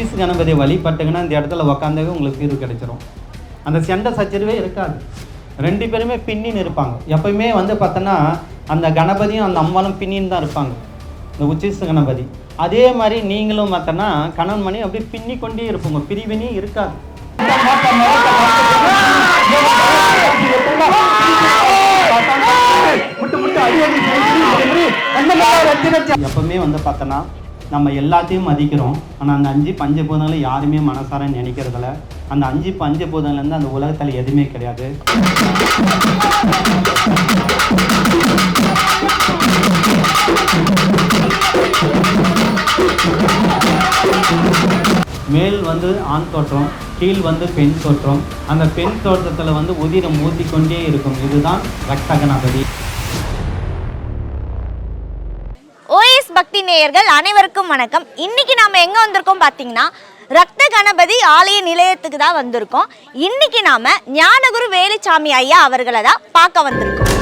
உச்சிஸ் கணபதியை வழிபட்டுங்கன்னா இந்த இடத்துல உக்காந்தவே உங்களுக்கு தீர்வு கிடைச்சிரும். அந்த சண்டை சச்சரவே இருக்காது. ரெண்டு பேருமே பின்னின்னு இருப்பாங்க. எப்பயுமே வந்து பார்த்தோன்னா அந்த கணபதியும் அந்த அம்மாவும் பின்னின்னு தான் இருப்பாங்க. இந்த உச்சிஸ் கணபதி. அதே மாதிரி நீங்களும் பார்த்தோன்னா கணவன் மணி அப்படியே பின்னி கொண்டே இருப்போங்க பிரிவினே இருக்காது. எப்பவுமே வந்து பார்த்தோன்னா நம்ம எல்லாத்தையும் மதிக்கிறோம். ஆனால் அந்த அஞ்சு பஞ்சபூதங்களை யாருமே மனசார நினைக்கிறதில்ல. அந்த அஞ்சு பஞ்சபூதங்கள்லேருந்து அந்த உலகத்தில் எதுவுமே கிடையாது. மேல் வந்து ஆண் தோற்றம் கீழ் வந்து பெண் தோற்றம். அந்த பெண் தோற்றத்தில் வந்து உதிரம் ஊற்றிக்கொண்டே இருக்கும். இதுதான் ரத்த கணபதி நேயர்கள் அனைவருக்கும் வணக்கம். இன்னைக்கு நாம எங்க வந்திருக்கோம் பாத்தீங்கன்னா ரத்த கணபதி ஆலய நிலையத்துக்கு தான் வந்திருக்கோம். இன்னைக்கு நாம ஞானகுரு வேலுச்சாமி ஐயா அவர்களை தான் பார்க்க வந்திருக்கோம்.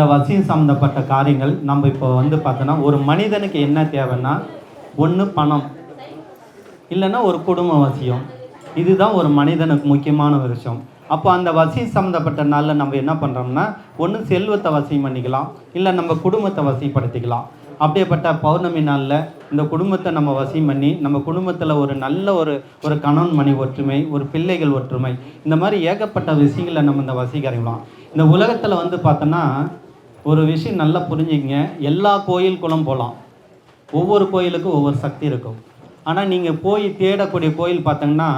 இந்த வசியம் சம்மந்தப்பட்ட காரியங்கள் நம்ம இப்போ வந்து பார்த்தோன்னா ஒரு மனிதனுக்கு என்ன தேவைன்னா ஒன்று பணம் இல்லைன்னா ஒரு குடும்ப வசியம். இதுதான் ஒரு மனிதனுக்கு முக்கியமான விஷயம். அப்போ அந்த வசியம் சம்மந்தப்பட்ட நாளில் நம்ம என்ன பண்ணுறோம்னா ஒன்று செல்வத்தை வசியம் பண்ணிக்கலாம் இல்லை நம்ம குடும்பத்தை வசிப்படுத்திக்கலாம். அப்படியேப்பட்ட பௌர்ணமி நாளில் இந்த குடும்பத்தை நம்ம வசியம் பண்ணி நம்ம குடும்பத்தில் ஒரு நல்ல ஒரு ஒரு கணவன் மணி ஒற்றுமை ஒரு பிள்ளைகள் ஒற்றுமை இந்த மாதிரி ஏகப்பட்ட விஷயங்களை நம்ம இந்த வசீகரிக்கலாம் இந்த உலகத்தில் வந்து பார்த்தோன்னா ஒரு விஷயம் நல்லா புரிஞ்சுங்க எல்லா கோயில் குளம் போகலாம். ஒவ்வொரு கோயிலுக்கும் ஒவ்வொரு சக்தி இருக்கும். ஆனால் நீங்கள் போய் தேடக்கூடிய கோயில் பார்த்தீங்கன்னா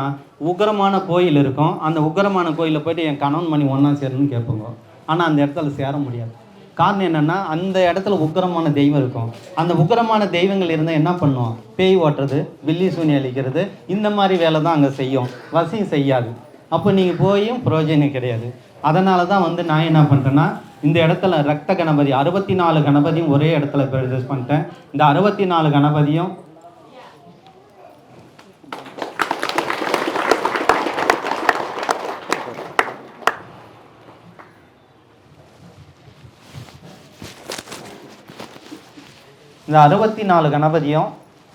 உக்கிரமான கோயில் இருக்கும். அந்த உக்கிரமான கோயிலில் போயிட்டு என் கணவன் மணி ஒன்றா சேரணும்னு கேட்போங்க. ஆனால் அந்த இடத்துல சேர முடியாது. காரணம் என்னென்னா அந்த இடத்துல உக்கரமான தெய்வம் இருக்கும். அந்த உக்கிரமான தெய்வங்கள் இருந்தால் என்ன பண்ணும்? பேய் ஓட்டுறது வில்லி சூனி அளிக்கிறது இந்த மாதிரி வேலை தான் அங்கே செய்யும். வசியம் செய்யாது. அப்போ நீங்கள் போயும் பிரயோஜனம் கிடையாது. அதனால தான் வந்து நான் என்ன பண்ணுறேன்னா இந்த இடத்துல ரத்த கணபதி அறுபத்தி நாலு கணபதியும் ஒரே இடத்துல ப்ரொடியூஸ் பண்ணிட்டேன். இந்த அறுபத்தி நாலு கணபதியும் இந்த அறுபத்தி நாலு கணபதியும்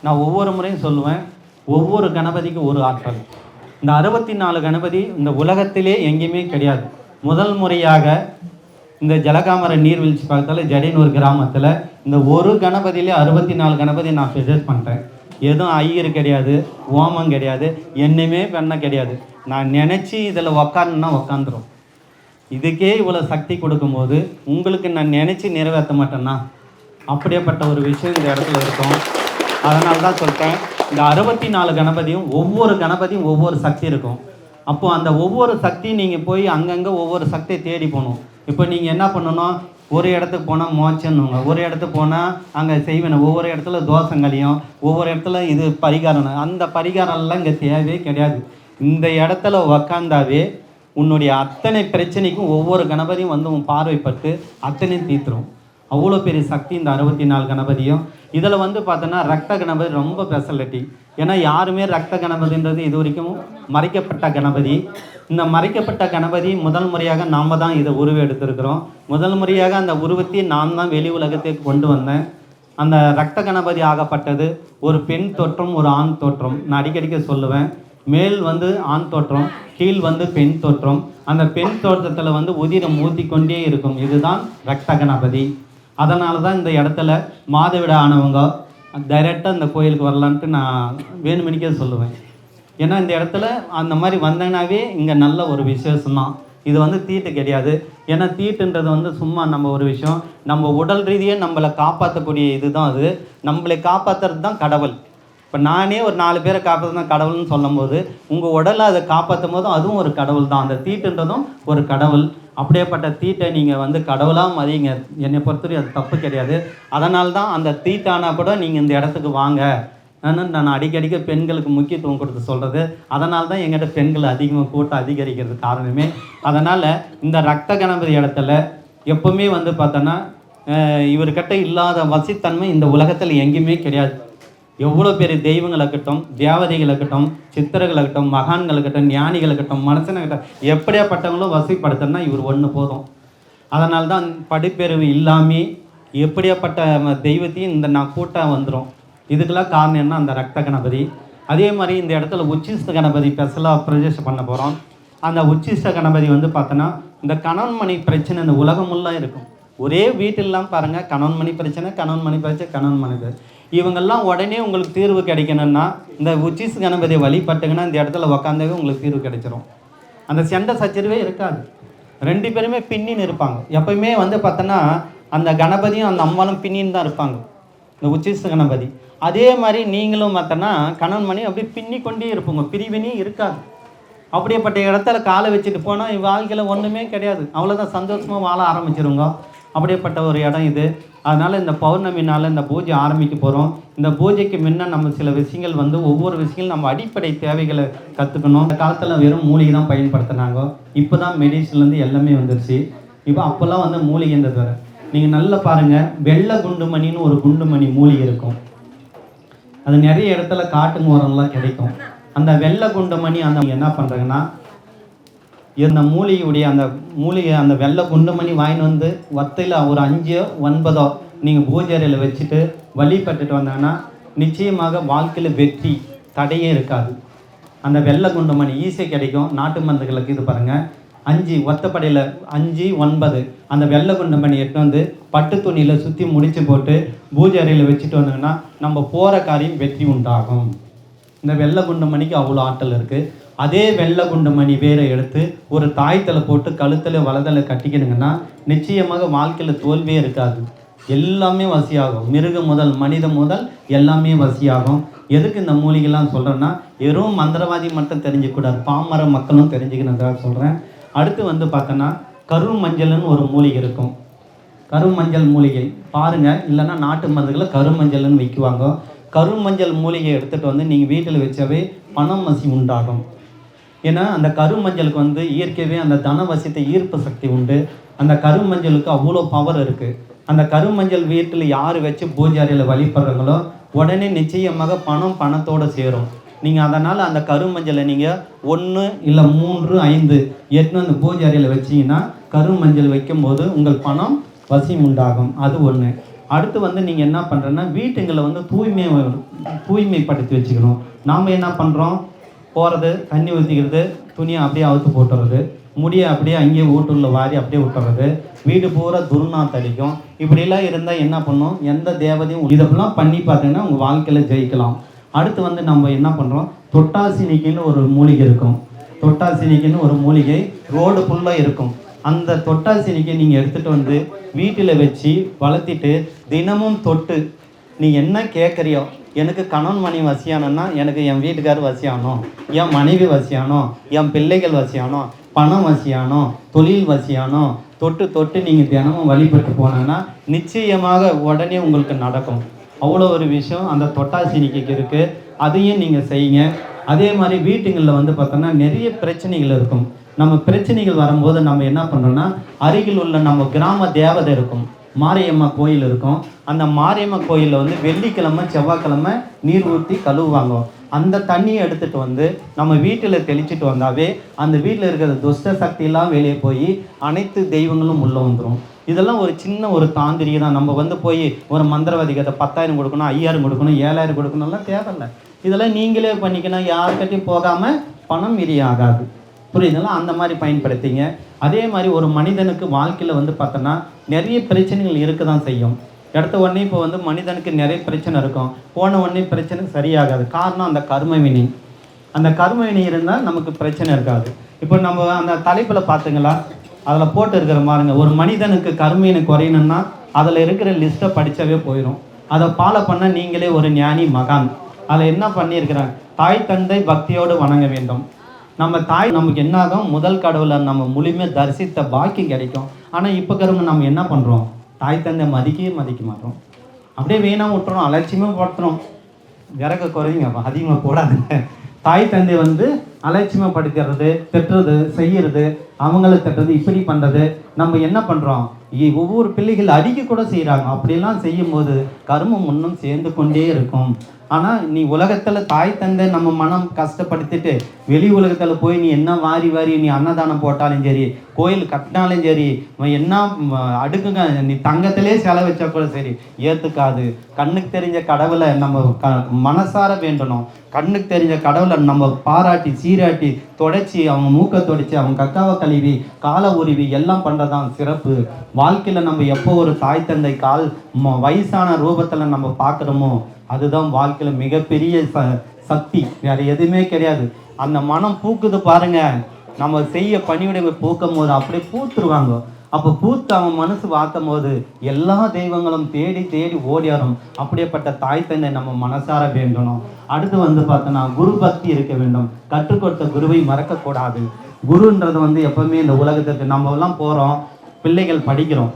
நான் ஒவ்வொரு முறையும் சொல்லுவேன். ஒவ்வொரு கணபதிக்கும் ஒரு ஆற்றல். இந்த அறுபத்தி நாலு கணபதி இந்த உலகத்திலே எங்கேயுமே கிடையாது. முதல் முறையாக இந்த ஜலகாமர நீர்வீழ்ச்சி பக்கத்தில் ஜடின் ஒரு கிராமத்தில் இந்த ஒரு கணபதியிலே அறுபத்தி நாலு கணபதி நான் சஜஸ்ட் பண்ணுறேன் எதுவும் ஐயர் கிடையாது ஓமம் கிடையாது என்னையுமே பண்ண கிடையாது. நான் நினச்சி இதில் உக்காந்துன்னா உக்காந்துரும். இதுக்கே இவ்வளோ சக்தி கொடுக்கும்போது உங்களுக்கு நான் நினச்சி நிறைவேற்ற மாட்டேன்னா அப்படியேப்பட்ட ஒரு விஷயம் இந்த இடத்துல இருக்கும். அதனால தான் சொல்லிட்டேன் இந்த அறுபத்தி நாலு கணபதியும் ஒவ்வொரு கணபதியும் ஒவ்வொரு சக்தி இருக்கும். அப்போது அந்த ஒவ்வொரு சக்தியும் நீங்கள் போய் அங்கங்கே ஒவ்வொரு சக்தியை தேடி போகணும். இப்போ நீங்கள் என்ன பண்ணணும்? ஒரு இடத்துக்கு போனால் மோச்சன்னுங்க ஒரு இடத்துக்கு போனால் அங்கே செய்வேணும் ஒவ்வொரு இடத்துல தோசங்களையும் ஒவ்வொரு இடத்துல இது பரிகாரம் அந்த பரிகாரம்லாம் இங்கே தேவையே கிடையாது. இந்த இடத்துல உக்காந்தாவே உன்னுடைய அத்தனை பிரச்சனைக்கும் ஒவ்வொரு கணபதியும் வந்து உன் பார்வைப்பட்டு அத்தனையும் தீர்த்துரும். அவ்வளோ பெரிய சக்தி இந்த அறுபத்தி நாலு கணபதியும். இதில் வந்து பார்த்தோன்னா ரத்த கணபதி ரொம்ப ஸ்பெஷாலிட்டி ஏன்னா யாருமே ரத்த கணபதின்றது இது வரைக்கும் மறைக்கப்பட்ட கணபதி. இந்த மறைக்கப்பட்ட கணபதி முதல் முறையாக நாம் தான் இதை உருவம் எடுத்திருக்கிறோம். முதல் முறையாக அந்த உருவத்தை நான் தான் வெளி உலகத்துக்கு கொண்டு வந்தேன். அந்த ரத்த கணபதி ஆகப்பட்டது ஒரு பெண் தோற்றம் ஒரு ஆண் தோற்றம். நான் அடிக்கடிக்க சொல்லுவேன் மேல் வந்து ஆண் தோற்றம் கீழ் வந்து பெண் தோற்றம். அந்த பெண் தோற்றத்தில் வந்து உதிரம் ஊற்றிக்கொண்டே இருக்கும். இதுதான் ரத்த கணபதி. அதனால தான் இந்த இடத்துல மாதவிட ஆனவங்க டைரெக்டாக இந்த கோயிலுக்கு வரலான்ட்டு நான் வேணுமணிக்கே சொல்லுவேன். ஏன்னா இந்த இடத்துல அந்த மாதிரி வந்தேன்னாவே இங்கே நல்ல ஒரு விசேஷம்தான். இது வந்து தீட்டு கிடையாது. ஏன்னா தீட்டுன்றது வந்து சும்மா நம்ம ஒரு விஷயம். நம்ம உடல் ரீதியாக நம்மளை காப்பாற்றக்கூடிய இது தான் அது. நம்மளை காப்பாற்றுறது தான் கடவுள். இப்போ நானே ஒரு நாலு பேரை காப்பாற்று தான் கடவுள்னு சொல்லும்போது உங்கள் உடலை அதை காப்பாற்றும் போதும் அதுவும் ஒரு கடவுள் தான் அந்த தீட்டுன்றதும் ஒரு கடவுள். அப்படியேப்பட்ட தீட்டை நீங்கள் வந்து கடவுளாக மதிங்க என்னை பொறுத்தவரைக்கும் அது தப்பு கிடையாது. அதனால தான் அந்த தீட்டானா கூட நீங்கள் இந்த இடத்துக்கு வாங்க. நான் அடிக்கடிக்க பெண்களுக்கு முக்கியத்துவம் கொடுத்து சொல்கிறது அதனால தான் எங்கிட்ட பெண்கள் அதிகமாக கூட்டம் அதிகரிக்கிறது காரணமே. அதனால் இந்த ரத்த கணபதி இடத்துல எப்பவுமே வந்து பார்த்தோன்னா இவர்கிட்ட இல்லாத வசித்தன்மை இந்த உலகத்தில் எங்கேயுமே கிடையாது. எவ்வளோ பெரிய தெய்வங்களாகட்டும் தேவதைகளாகட்டும் சித்தர்களாகட்டும் மகான்களாகட்டும் ஞானிகளாகட்டும் மனுஷனாகட்டும் எப்படியாப்பட்டவங்களும் வசிப்படுத்தணும்னா இவர் ஒன்று போதும். அதனால தான் படிப்பெருவு இல்லாமல் எப்படியாப்பட்ட தெய்வத்தையும் இந்த நான் கூட்டம் வந்துடும் இதுக்கெல்லாம் காரணம் என்ன? அந்த ரத்த கணபதி. அதே மாதிரி இந்த இடத்துல உச்சிஷ்ட கணபதி ஸ்பெஷலாக பிரதேசம் பண்ண போகிறோம் அந்த உச்சிஷ்ட கணபதி வந்து பார்த்தோன்னா இந்த கணவன் மணி பிரச்சனை இந்த உலகமுல்லாம் இருக்கும். ஒரே வீட்டிலாம் பாருங்கள் கணவன் மணி பிரச்சனை கணவன் மணி பிரச்சனை கணவன் மணி பிரச்சனை. இவங்கெல்லாம் உடனே உங்களுக்கு தீர்வு கிடைக்கணும்னா இந்த உச்சிஸ் கணபதியை வழிபட்டுங்கன்னா இந்த இடத்துல உக்காந்தவே உங்களுக்கு தீர்வு கிடைச்சிரும். அந்த சண்டை சச்சரிவே இருக்காது. ரெண்டு பேருமே பின்னின்னு இருப்பாங்க. எப்பயுமே வந்து பார்த்தோன்னா அந்த கணபதியும் அந்த அம்மாளும் பின்னின்னு தான் இருப்பாங்க. இந்த உச்சிஸ் கணபதி. அதே மாதிரி நீங்களும் பார்த்தோன்னா கணவன் மணி அப்படியே பின்னி கொண்டே இருப்போங்க. பிரிவினே இருக்காது. அப்படியேப்பட்ட இடத்துல காலை வச்சுட்டு போனால் வாழ்க்கையில் ஒன்றுமே கிடையாது. அவ்வளோதான் சந்தோஷமாக வாழ ஆரம்பிச்சிருங்க. அப்படியேப்பட்ட ஒரு இடம் இது. அதனால் இந்த பௌர்ணமி நாள் இந்த பூஜை ஆரம்பிக்க போகிறோம் இந்த பூஜைக்கு முன்ன நம்ம சில விஷயங்கள் வந்து ஒவ்வொரு விஷயங்களும் நம்ம அடிப்படை தேவைகளை கற்றுக்கணும் அந்த காலத்தில் வெறும் மூலிகை தான் பயன்படுத்தினாங்க. இப்போ தான் மெடிசன்லேருந்து எல்லாமே வந்துருச்சு. இப்போ அப்போல்லாம் வந்து மூலிகைன்றது வேறு. நீங்கள் நல்லா பாருங்கள் வெள்ளை குண்டுமணின்னு ஒரு குண்டுமணி மூலிகை இருக்கும். அது நிறைய இடத்துல காட்டு மோரம்லாம் கிடைக்கும். அந்த வெள்ளை குண்டுமணி அந்த என்ன பண்ணுறாங்கன்னா இந்த மூலிகையுடைய அந்த மூலிகை அந்த வெள்ளை குண்டுமணி வாங்கின்னு வந்து வத்தையில் ஒரு அஞ்சோ ஒன்பதோ நீங்கள் பூஜை அறையில் வச்சுட்டு வழிபட்டுட்டு வந்தாங்கன்னா நிச்சயமாக வாழ்க்கையில் வெற்றி தடையே இருக்காது. அந்த வெள்ளை குண்டுமணி ஈஸியாக கிடைக்கும். நாட்டு மருந்துகளுக்கு இது பாருங்கள் அஞ்சு ஒத்தப்படையில் அஞ்சு ஒன்பது. அந்த வெள்ளை குண்டுமணி எட்டு வந்து பட்டு துணியில் சுற்றி முடித்து போட்டு பூஜை அறையில் வச்சுட்டு வந்தோங்கன்னா நம்ம போகிற காரியம் வெற்றி உண்டாகும். இந்த வெள்ளை குண்டு மணிக்கு அவ்வளோ ஆற்றல் இருக்குது அதே வெள்ளை குண்டு மணி வேரை எடுத்து ஒரு தாயத்தில் போட்டு கழுத்தில் வலதில் கட்டிக்கணுங்கன்னா நிச்சயமாக வாழ்க்கையில் தோல்வியே இருக்காது. எல்லாமே வசியாகும். மிருகம் முதல் மனிதம் முதல் எல்லாமே வசியாகும். எதுக்கு இந்த மூலிகைலாம் சொல்கிறேன்னா வெறும் மந்திரவாதி மட்டும் தெரிஞ்சுக்கூடாது. பாமர மக்களும் தெரிஞ்சுக்கணுன்றதாக சொல்கிறேன் அடுத்து வந்து பார்த்தோன்னா கரு மஞ்சள்னு ஒரு மூலிகை இருக்கும். கருமஞ்சள் மூலிகை. பாருங்கள் இல்லைன்னா நாட்டு மருந்துகளை கருமஞ்சள்னு விற்குவாங்க கருமஞ்சள் மூலிகை எடுத்துகிட்டு வந்து நீங்கள் வீட்டில் வச்சாவே பணம் மசி உண்டாகும். ஏன்னா அந்த கருமஞ்சளுக்கு வந்து இயற்கையவே அந்த தனவசியத்தை ஈர்ப்பு சக்தி உண்டு. அந்த கருமஞ்சளுக்கு அவ்வளோ பவர் இருக்குது அந்த கருமஞ்சள் வீட்டில் யார் வச்சு பூஜை அறையில் வழிபடுறாங்களோ உடனே நிச்சயமாக பணம் பணத்தோடு சேரும். நீங்கள் அதனால் அந்த கருமஞ்சளை நீங்கள் ஒன்று இல்லை மூன்று ஐந்து எட்டுன்னு வந்து பூஜை அறையில் வச்சீங்கன்னா கருமஞ்சள் வைக்கும்போது உங்கள் பணம் வசியம் உண்டாகும். அது ஒன்று அடுத்து வந்து நீங்கள் என்ன பண்ணுறேன்னா வீட்டுங்களை வந்து தூய்மை தூய்மைப்படுத்தி வச்சுக்கணும். நாம் என்ன பண்ணுறோம் போகிறது தண்ணி ஊற்றிக்கிறது துணியை அப்படியே அவுத்து போட்டுறது முடியை அப்படியே அங்கேயே வீட்டுள்ள வாரி அப்படியே விட்டுறது வீடு பூரா துர்நாத்து அடிக்கும். இப்படிலாம் இருந்தால் என்ன பண்ணும்? எந்த தேவதையும் இதெல்லாம் பண்ணி பார்த்தீங்கன்னா உங்கள் வாழ்க்கையில் ஜெயிக்கலாம். அடுத்து வந்து நம்ம என்ன பண்ணுறோம் தொட்டாசினிக்குன்னு ஒரு மூலிகை இருக்கும். தொட்டாசினிக்குன்னு ஒரு மூலிகை ரோடு ஃபுல்லாக இருக்கும். அந்த தொட்டாசினிக்கை நீங்கள் எடுத்துகிட்டு வந்து வீட்டில் வச்சு வளர்த்திட்டு தினமும் தொட்டு நீ என்ன கேட்குறியோ எனக்கு கணவன் மணி வசியானன்னா எனக்கு என் வீட்டுக்கார் வசியானோம் என் மனைவி வசியானோம் என் பிள்ளைகள் வசியானோம் பணம் வசியானோம் தொழில் வசியானோம் தொட்டு தொட்டு நீங்கள் தினமும் வழிபட்டு போனேன்னா நிச்சயமாக உடனே உங்களுக்கு நடக்கும். அவ்வளோ ஒரு விஷயம். அந்த தொட்டாசினிக்கு இருக்குது அதையும் நீங்கள் செய்யுங்க. அதே மாதிரி வீட்டுங்களில் வந்து பார்த்தோன்னா நிறைய பிரச்சனைகள் இருக்கும். நம்ம பிரச்சனைகள் வரும்போது நம்ம என்ன பண்ணுறோன்னா அருகில் உள்ள நம்ம கிராம தேவதை இருக்கும். மாரியம்மா கோயில் இருக்கும். அந்த மாரியம்மா கோயிலில் வந்து வெள்ளிக்கிழமை செவ்வாய்க்கிழமை நீர் ஊற்றி கழுவுவாங்க. அந்த தண்ணியை எடுத்துகிட்டு வந்து நம்ம வீட்டில் தெளிச்சிட்டு வந்தாவே அந்த வீட்டில் இருக்கிற துஷ்ட சக்தியெல்லாம் வெளியே போய் அனைத்து தெய்வங்களும் உள்ளே வந்துடும் இதெல்லாம் ஒரு சின்ன ஒரு தாந்திரிகை தான். நம்ம வந்து போய் ஒரு மந்திரவாதிக்கு அதை பத்தாயிரம் கொடுக்கணும் ஐயாயிரம் கொடுக்கணும் ஏழாயிரம் கொடுக்கணும்லாம் தேவையில்லை. இதெல்லாம் நீங்களே பண்ணிக்கணும். யாருக்கிட்டையும் போகாமல் பணம் மீறி புரியுதுங்களா? அந்த மாதிரி பயன்படுத்திங்க. அதே மாதிரி ஒரு மனிதனுக்கு வாழ்க்கையில் வந்து பார்த்தோன்னா நிறைய பிரச்சனைகள் இருக்க தான் செய்யும். எடுத்த உடனே இப்போ வந்து மனிதனுக்கு நிறைய பிரச்சனை இருக்கும். போன உடனே பிரச்சனை சரியாகாது. காரணம் அந்த கர்ம வினை. அந்த கர்ம வினை இருந்தால் நமக்கு பிரச்சனை இருக்காது. இப்போ நம்ம அந்த தலைப்பில் பார்த்துங்களா? அதில் போட்டு இருக்கிற பாருங்க ஒரு மனிதனுக்கு கர்மவினை குறையணும்னா அதில் இருக்கிற லிஸ்ட்டை படித்தாவே போயிடும் அதை ஃபாலோ பண்ண நீங்களே ஒரு ஞானி மகான். அதில் என்ன பண்ணியிருக்கிறாங்க? தாய் தந்தை பக்தியோடு வணங்க வேண்டும். நம்ம தாய் நமக்கு என்ன ஆகும் முதல் கடவுளை நம்ம முழுமையாக தரிசித்த பாக்கியம் கிடைக்கும். ஆனால் இப்போ இருக்கிறவங்க நம்ம என்ன பண்ணுறோம் தாய் தந்தை மதிக்கவே மதிக்க மாட்டோம். அப்படியே வீணாக விட்டுறோம் அலட்சியமாக படுத்துறோம். விறக குறையுங்க அதிகமாக போடாதுங்க. தாய் தந்தை வந்து அலட்சியப்படுத்துறது திட்டுறது செய்யறது அவங்கள திட்டுறது இப்படி பண்ணுறது நம்ம என்ன பண்ணுறோம் ஒவ்வொரு பிள்ளைகள் அடிக்க கூட செய்கிறாங்க அப்படிலாம் செய்யும்போது கருமம் இன்னும் சேர்ந்து கொண்டே இருக்கும். ஆனால் நீ உலகத்தில் தாய் தந்தை நம்ம மனம் கஷ்டப்படுத்திட்டு வெளி உலகத்தில் போய் நீ என்ன வாரி வாரி நீ அன்னதானம் போட்டாலும் சரி கோயில் கட்டினாலும் சரி என்ன அடுக்குங்க நீ தங்கத்திலே செலவு வச்சா கூட சரி ஏற்றுக்காது கண்ணுக்கு தெரிஞ்ச கடவுளை நம்ம க மனசார வேண்டணும். கண்ணுக்கு தெரிஞ்ச கடவுளை நம்ம பாராட்டி சீராட்டி தொடச்சி அவங்க மூக்கை தொடச்சி அவங்க கக்காவை கழுவி காலை உருவி எல்லாம் பண்ணுறதான் சிறப்பு. வாழ்க்கையில் நம்ம எப்போ ஒரு தாய் தந்தை கால் வயசான ரூபத்தில் நம்ம பார்க்குறோமோ அதுதான் வாழ்க்கையில் மிகப்பெரிய ச சக்தி. வேறு எதுவுமே கிடையாது. அந்த மனம் பூக்குது பாருங்கள் நம்ம செய்ய பணிவிடை பூக்கும் போது அப்படியே பூத்துருவாங்க. அப்போ பூத்து அவன் மனசு வாத்தும் போது எல்லா தெய்வங்களும் தேடி தேடி ஓடியாரும் அப்படியேப்பட்ட தாய் தந்தை நம்ம மனசார வேண்டணும். அடுத்து வந்து பார்த்தோன்னா குரு பக்தி இருக்க வேண்டும். கற்றுக் கொடுத்த குருவை மறக்கக்கூடாது. குருன்றது வந்து எப்பவுமே இந்த உலகத்துக்கு நம்ம எல்லாம் போகிறோம் பிள்ளைகள் படிக்கிறோம்.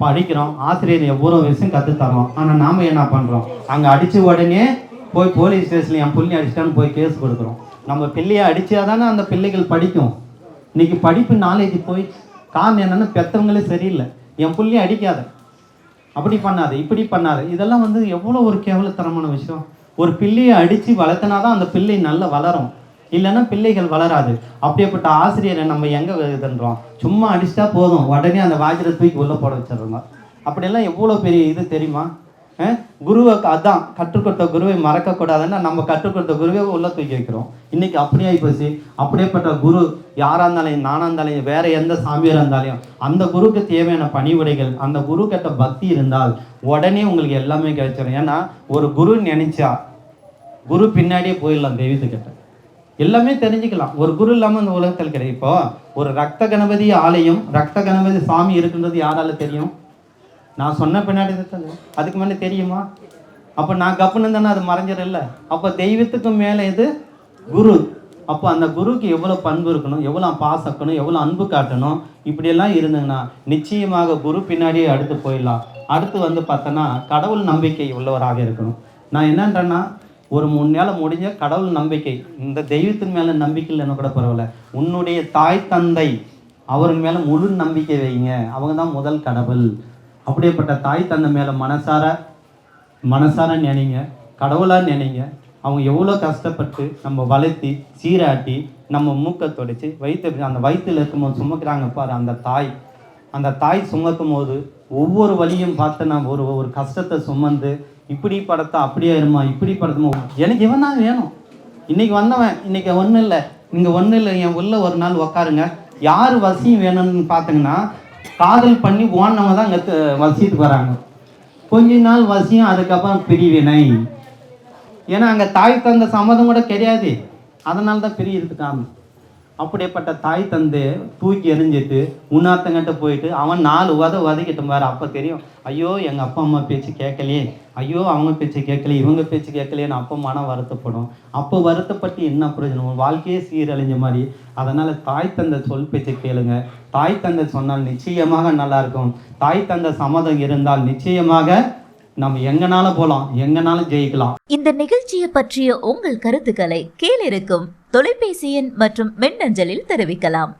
படிக்கிறோம். ஆசிரியர் எவ்வளோ விஷயம் கற்றுத் தரோம் ஆனால் நாம் என்ன பண்ணுறோம் அங்கே அடித்த உடனே போய் போலீஸ் ஸ்டேஷனில் என் பிள்ளை அடிச்சிட்டான்னு போய் கேஸ் கொடுக்குறோம். நம்ம பிள்ளையை அடித்தா தானே அந்த பிள்ளைகள் படிக்கும். இன்றைக்கி படிப்பு நாலேஜ் போய் காரணம் என்னென்னு பெற்றவங்களே சரியில்லை. என் பிள்ளையை அடிக்காத. அப்படி பண்ணாத இப்படி பண்ணாத. இதெல்லாம் வந்து எவ்வளோ ஒரு கேவலத்தனமான விஷயம். ஒரு பிள்ளையை அடித்து வளர்த்தனாதான் அந்த பிள்ளை நல்லா வளரும். இல்லைன்னா பிள்ளைகள் வளராது. அப்படியேப்பட்ட ஆசிரியரை நம்ம எங்கே இதுன்றோம் சும்மா அடிச்சிட்டா போதும். உடனே அந்த வாஜரை தூக்கி உள்ளே போட வச்சிடுறோங்க அப்படியெல்லாம் எவ்வளோ பெரிய இது தெரியுமா? குருவை அதான் கற்றுக் கொடுத்த குருவை மறக்கக்கூடாதுன்னா நம்ம கற்றுக் கொடுத்த குருவை உள்ளே தூக்கி வைக்கிறோம். இன்னைக்கு அப்படியே ஆகிப்போச்சு அப்படியேப்பட்ட குரு யாராக இருந்தாலும் நானாக இருந்தாலும் வேற எந்த சாமியாராக இருந்தாலும் அந்த குருக்கு தேவையான பணிவுடைகள் அந்த குரு கிட்ட பக்தி இருந்தால் உடனே உங்களுக்கு எல்லாமே கிடைச்சிடும் ஏன்னா ஒரு குரு நினைச்சா குரு பின்னாடியே போயிடலாம் தெய்வத்துக்கிட்ட. எல்லாமே தெரிஞ்சுக்கலாம். ஒரு குரு இல்லாமல் இந்த உலகத்தில் கிடையாது. இப்போ ஒரு ரக்த கணபதி ஆலயம் ரக்த கணபதி சாமி இருக்குன்றது யாரால தெரியும்? நான் சொன்ன பின்னாடி தான் அதுக்கு மேலே தெரியுமா? அப்போ நான் கப்புன்னு தானே அது மறைஞ்சிடல அப்போ தெய்வத்துக்கு மேலே இது குரு. அப்போ அந்த குருவுக்கு எவ்வளோ பண்பு இருக்கணும்? எவ்வளோ பாசக்கணும் எவ்வளோ அன்பு காட்டணும்? இப்படியெல்லாம் இருந்ததுன்னா நிச்சயமாக குரு பின்னாடியே அடுத்து போயிடலாம். அடுத்து வந்து பார்த்தோன்னா கடவுள் நம்பிக்கை உள்ளவராக இருக்கணும். நான் என்னன்றேன்னா ஒரு முன்னால முடிஞ்ச கடவுள் நம்பிக்கை. இந்த தெய்வத்தின் மேலே நம்பிக்கை இல்லைன்னு கூட பரவாயில்ல. உன்னுடைய தாய் தந்தை அவர் மேலே முழு நம்பிக்கை வைங்க. அவங்க தான் முதல் கடவுள். அப்படியேப்பட்ட தாய் தந்தை மேலே மனசார மனசார நினைங்க. கடவுளாக நினைங்க. அவங்க எவ்வளோ கஷ்டப்பட்டு நம்ம வளர்த்தி சீராட்டி நம்ம மூக்கை தொடச்சி வயிற்று அந்த வயிற்றில் இருக்கும்போது சுமக்கிறாங்க பாரு அந்த தாய். அந்த தாய் சுமக்கும் போது ஒவ்வொரு வழியும் பார்த்து நான் ஒரு ஒரு கஷ்டத்தை சுமந்து இப்படி படத்தா அப்படியே இருமா இப்படி படத்துமா? எனக்கு இவன் தான் வேணும். இன்னைக்கு வந்தவன் இன்னைக்கு ஒன்றும் இல்லை. நீங்கள் ஒன்றும் இல்லை என் உள்ள ஒரு நாள் உக்காருங்க. யார் வசியம் வேணும்னு பார்த்தீங்கன்னா காதல் பண்ணி ஓடினவங்க தான் இங்கே வசியத்துக்கு வராங்க. கொஞ்ச நாள் வசியம் அதுக்கப்புறம் பிரிவினை ஏன்னா அங்கே தாய் தந்த சம்மதம் கூட கிடையாது. அதனால தான் பிரியறதுக்கு காரணம் அப்படியேப்பட்ட தாய் தந்தை தூக்கி எறிஞ்சிட்டு உன்னாத்தங்கிட்ட போயிட்டு அவன் நாலு உத உதக்கிட்டு பாரு அப்போ தெரியும். ஐயோ எங்கள் அப்பா அம்மா பேச்சு கேட்கலையே. ஐயோ அவங்க பேச்சு கேட்கலையே இவங்க பேச்சு கேட்கலையேன்னு அப்போ மனம் வருத்தப்படும். அப்போ வருத்தப்பட்டு என்ன பிரயோஜனம்? வாழ்க்கையே சீரழிஞ்ச மாதிரி. அதனால் தாய் தந்தை சொல் பேச்சை கேளுங்க. தாய் தந்தை சொன்னால் நிச்சயமாக நல்லாயிருக்கும் தாய் தந்தை சம்மதம் இருந்தால் நிச்சயமாக நம்ம எங்கனால போலாம் எங்கனாலும் ஜெயிக்கலாம். இந்த நிகழ்ச்சியை பற்றிய உங்கள் கருத்துக்களை கீழிருக்கும் தொலைபேசி எண் மற்றும் மின்னஞ்சலில் தெரிவிக்கலாம்.